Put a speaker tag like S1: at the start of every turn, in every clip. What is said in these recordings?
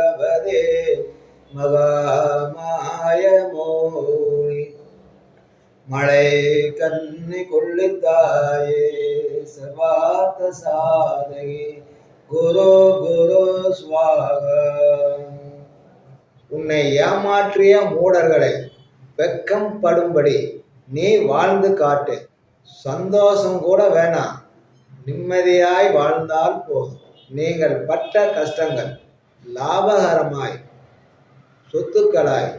S1: भगवते மகாமாயமோனி. மழை கண்ணி கொள்ளுத்தாயே சவாத்த சாதகி குரு குரு சுவாக உன்னை ஏமாற்றிய மூடர்களை வெக்கம் படும்படி நீ வாழ்ந்து காட்டு. சந்தோஷம் கூட வேணாம். நிம்மதியாய் வாழ்ந்தால் போதும். நீங்கள் பட்ட கஷ்டங்கள் லாபகரமாய் சொத்துக்களாய்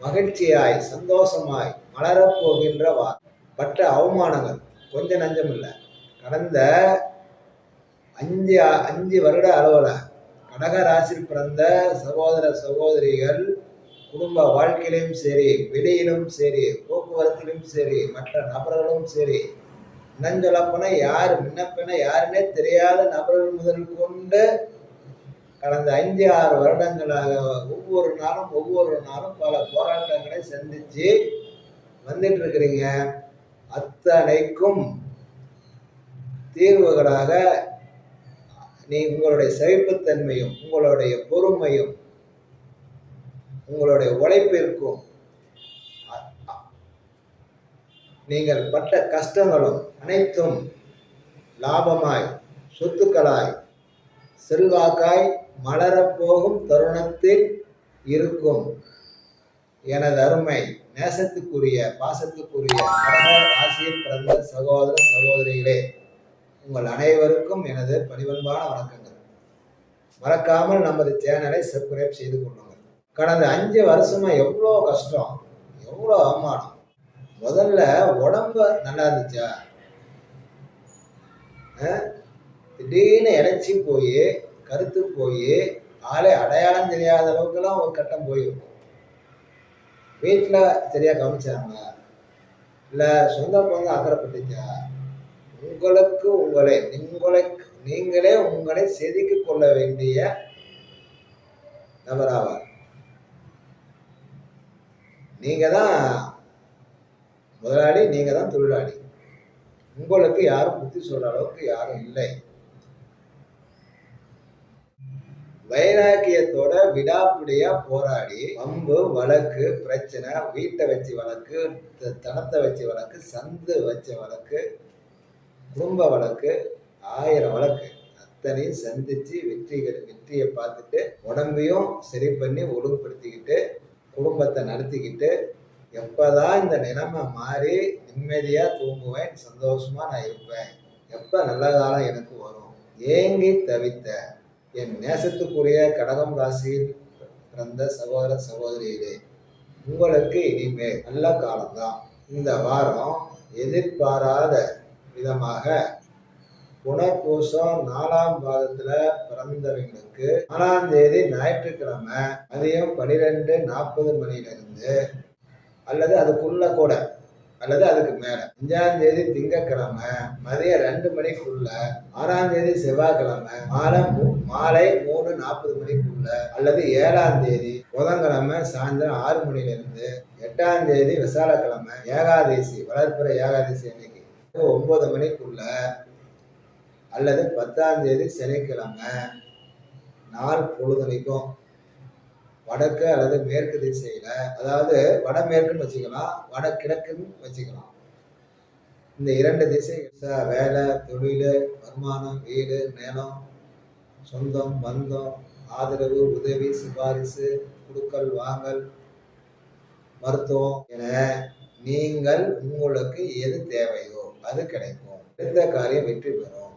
S1: மகிழ்ச்சியாய் சந்தோஷமாய் மலரப் போகின்ற வா பட்ட அவமானங்கள் கொஞ்சம் நஞ்சம் இல்லை கடந்த அஞ்சு அஞ்சு வருட அளவில் கடக ராசியில் பிறந்த சகோதர சகோதரிகள் குடும்ப வாழ்க்கையிலும் சரி வெளியிலும் சரி போக்குவரத்திலும் சரி மற்ற நபர்களும் சரி இன்னஞ்சொல்லப்போனா யார் முன்னப்பின யாருன்னே தெரியாத நபர்கள் முதல் கொண்டு கடந்த அஞ்சு ஆறு வருடங்களாக ஒவ்வொரு நாளும் ஒவ்வொரு நாளும் பல போராட்டங்களை சந்திச்சு வந்துட்டு இருக்கிறீங்க அத்தனைக்கும் தீர்வுகளாக நீ உங்களுடைய சகிப்புத்தன்மையும் உங்களுடைய பொறுமையும் உங்களுடைய உழைப்பிற்கும் அ- நீங்கள் பட்ட கஷ்டங்களும் அனைத்தும் லாபமாய் சொத்துக்களாய் செல்வாக்காய் மலரப்போகும் தருணத்தில் இருக்கும். எனது அருமை நேசத்துக்குரிய பாசத்துக்குரிய ராசியில் பிறந்த சகோதர சகோதரிகளே உங்கள் அனைவருக்கும் எனது பணிவன்பான வணக்கங்கள். மறக்காமல் நமது சேனலை சப்ஸ்கிரைப் செய்து கொள்ளுங்கள். கடந்த அஞ்சு வருஷமா எவ்வளோ கஷ்டம் எவ்வளோ அவமானம். முதல்ல உடம்பு நல்லா இருந்துச்சா? திடீர்னு இழைச்சி போய் கருத்து போய் ஆளே அடையாளம் தெரியாத அளவுக்குலாம் ஒரு கட்டம் போயிருக்கும் வீட்டில் சரியாக கவனிச்சாங்க இல்லை சொந்த பங்க அக்கறைப்பட்டுச்சா உங்களுக்கு உங்களை உங்களுக்கு நீங்களே உங்களை செதுக்கிக் கொள்ள வேண்டிய நபராவார். நீங்க தான் முதலாளி நீங்க தான் தொழிலாளி. உங்களுக்கு யாரும் புத்தி சொல்ற அளவுக்கு யாரும் இல்லை. வைராக்கியத்தோட விடாப்பிடியா போராடி பம்பு வழக்கு பிரச்சனை வீட்டை வச்சு வழக்கு தனத்தை வச்சு வழக்கு சந்து வச்ச வழக்கு குடும்ப வழக்கு ஆயிரம் வழக்கு. அத்தனையும் சந்திச்சு வெற்றிகள் வெற்றியை பார்த்துட்டு உடம்பையும் சரி பண்ணி ஒழுங்குபடுத்திக்கிட்டு குடும்பத்தை நடத்திக்கிட்டு எப்பதான் இந்த நிலைமை மாறி நிம்மதியா தூங்குவேன் சந்தோஷமா நான் இருப்பேன் எப்ப நல்ல காலம் எனக்கு வரும்? ஏங்கி தவித்த என் நேசத்துக்குரிய கடகம் ராசியில் பிறந்த சகோதர சகோதரியிலே உங்களுக்கு இனிமேல் நல்ல காலம்தான். இந்த வாரம் எதிர்பாராத விதமாக புனர்பூசம் நாலாம் பாதத்துல பிறந்தவங்களுக்கு நாலாம் தேதி ஞாயிற்றுக்கிழமை மதியம் பனிரெண்டு நாற்பது மணியிலிருந்து அல்லது அதுக்குள்ள கூட அல்லது அதுக்கு மேல. அஞ்சாம் தேதி திங்கக்கிழமை மதியம் ரெண்டு மணிக்குள்ள ஆறாம் தேதி செவ்வாய்க்கிழமை மாலை மாலை மூணு நாற்பது மணிக்குள்ள அல்லது ஏழாம் தேதி புதன்கிழமை சாயந்தரம் ஆறு மணில இருந்து எட்டாம் தேதி விசாலக்கிழமை ஏகாதசி வளர்ப்புற ஏகாதசி அன்னைக்கு. ஒன்பது மணிக்குள்ள அல்லது பத்தாம் தேதி சனிக்கிழமை நாள் பொழுதுனைக்கும். வடக்கு அல்லது மேற்கு திசையில அதாவது வடமேற்குன்னு வச்சுக்கலாம் வடகிழக்குன்னு வச்சுக்கலாம். இந்த இரண்டு திசை வேலை தொழில் வருமானம் வீடு நிலம் சொந்தம் பந்தம் ஆதரவு உதவி சிபாரிசு குடுக்கல் வாங்கல் மருத்துவம் என நீங்கள் உங்களுக்கு எது தேவையோ அது கிடைக்கும். எந்த காரியம் வெற்றி பெறும்.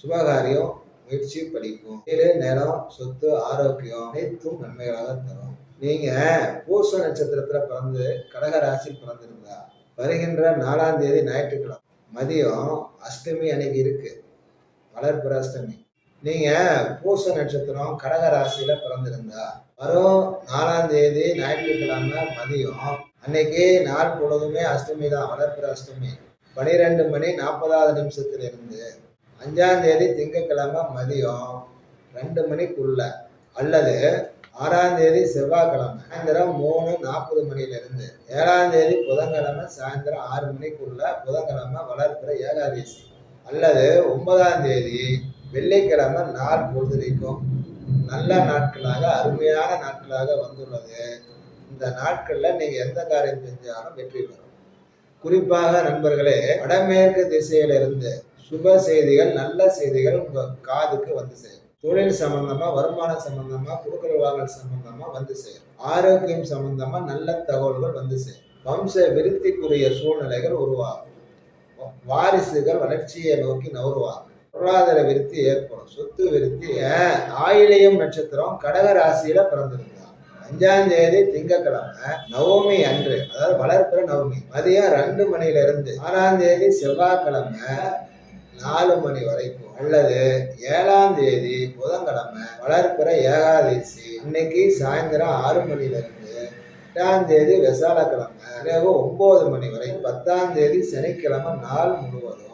S1: சுபகாரியம் முயற்சி படிக்கும் வீடு நிலம் சொத்து ஆரோக்கியம் அனைத்தும் நன்மைகளாக தரும். நீங்க பூச நட்சத்திரத்துல பிறந்து கடக ராசி பிறந்திருந்தா வருகின்ற நாலாம் தேதி ஞாயிற்றுக்கிழமை மதியம் அஷ்டமி அன்னைக்கு இருக்கு. வளர்ப்புற அஷ்டமி நீங்க பூச நட்சத்திரம் கடக ராசியில பிறந்திருந்தா வரும் நாலாம் தேதி ஞாயிற்றுக்கிழமை மதியம் அன்னைக்கு நாள் பொழுதுமே அஷ்டமி தான் வளர்ப்புற அஷ்டமி பனிரெண்டு மணி நாற்பதாவது நிமிஷத்துல இருந்து அஞ்சாம் தேதி மதியம் ரெண்டு மணிக்குள்ள அல்லது ஆறாம் தேதி செவ்வாய்க்கிழமை சாயந்தரம் மூணு நாற்பது மணியிலிருந்து ஏழாம் தேதி புதன்கிழமை சாயந்தரம் ஆறு மணிக்குள்ள புதன்கிழமை வளர்ப்புற ஏகாதசி அல்லது ஒன்பதாம் தேதி வெள்ளிக்கிழமை நாள் பொழுதுனைக்கும் நல்ல நாட்களாக அருமையான நாட்களாக வந்துள்ளது. இந்த நாட்களில் நீங்கள் எந்த காரியம் செஞ்சாலும் வெற்றி பெறும். குறிப்பாக நண்பர்களே வடமேற்கு திசையிலிருந்து சுப செய்திகள் நல்ல செய்திகள் உங்கள் காதுக்கு வந்து சேரும். தொழில் சம்பந்தமா வருமானம் சம்பந்தமா குடுக்கல் வாங்கல் சம்பந்தமா வந்து சேரும். ஆரோக்கியம் சம்பந்தமா நல்ல தகவல்கள் வந்து சேரும். வம்ச விருத்திக்குரிய சூழ்நிலைகள் உருவாகும். வாரிசுகள் வளர்ச்சியை நோக்கி நவருவாகும் பொருளாதார விருத்தி ஏற்படும். சொத்து விருத்தி ஆயிலையும் நட்சத்திரம் கடக ராசியில பிறந்திருக்கிறார் அஞ்சாம் தேதி திங்கட்கிழமை நவமி அன்று அதாவது வளர்ப்பிற நவமி மதியம் ரெண்டு மணில இருந்து ஆறாம் தேதி செவ்வாய்க்கிழமை நாலு மணி வரைக்கும் அல்லது ஏழாம் தேதி புதன்கிழமை வளர்ப்புற ஏகாதசி இன்னைக்கு சாயந்தரம் ஆறு மணில இருந்து எட்டாம் தேதி விசாலக்கிழமை இரவு ஒன்பது மணி வரை பத்தாம் தேதி சனிக்கிழமை நாள் முழுவதும்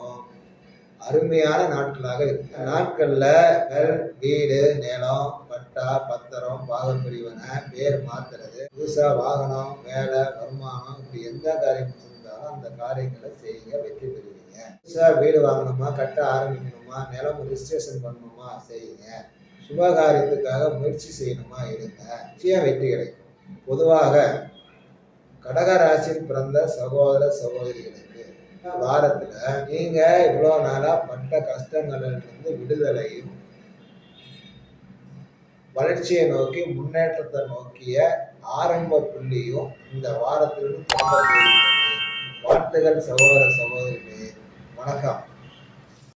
S1: அருமையான நாட்களாக இருக்கு. நாட்கள்ல நெல் வீடு நிலம் பட்டா பத்திரம் பாகப்பிரிவினை பேர் மாத்துறது புதுசா வாகனம் வேலை வருமானம் இப்படி எந்த காரியம் செஞ்சாலும் அந்த காரியங்களை செய்ய வெற்றி பெறுவீங்க. புதுசாக வீடு வாங்கணுமா கட்ட ஆரம்பிக்கணுமா நிலம் ரிஜிஸ்ட்ரேஷன் பண்ணணுமா செய்யுங்க. சுபகாரியத்துக்காக முயற்சி செய்யணுமா எடுங்க. நிச்சயம் வெற்றி கிடைக்கும். பொதுவாக கடகராசியில் பிறந்த சகோதர சகோதரிகளுக்கு வாரத்துல நீங்க இவ்வளவு நாளா பட்ட கஷ்டங்களிலிருந்து விடுதலையும் வளர்ச்சியை நோக்கி முன்னேற்றத்தை நோக்கிய ஆரம்ப புள்ளியும் இந்த வாரத்திலிருந்து வாழ்த்துகள் சகோதர சகோதரிகளே. 拉票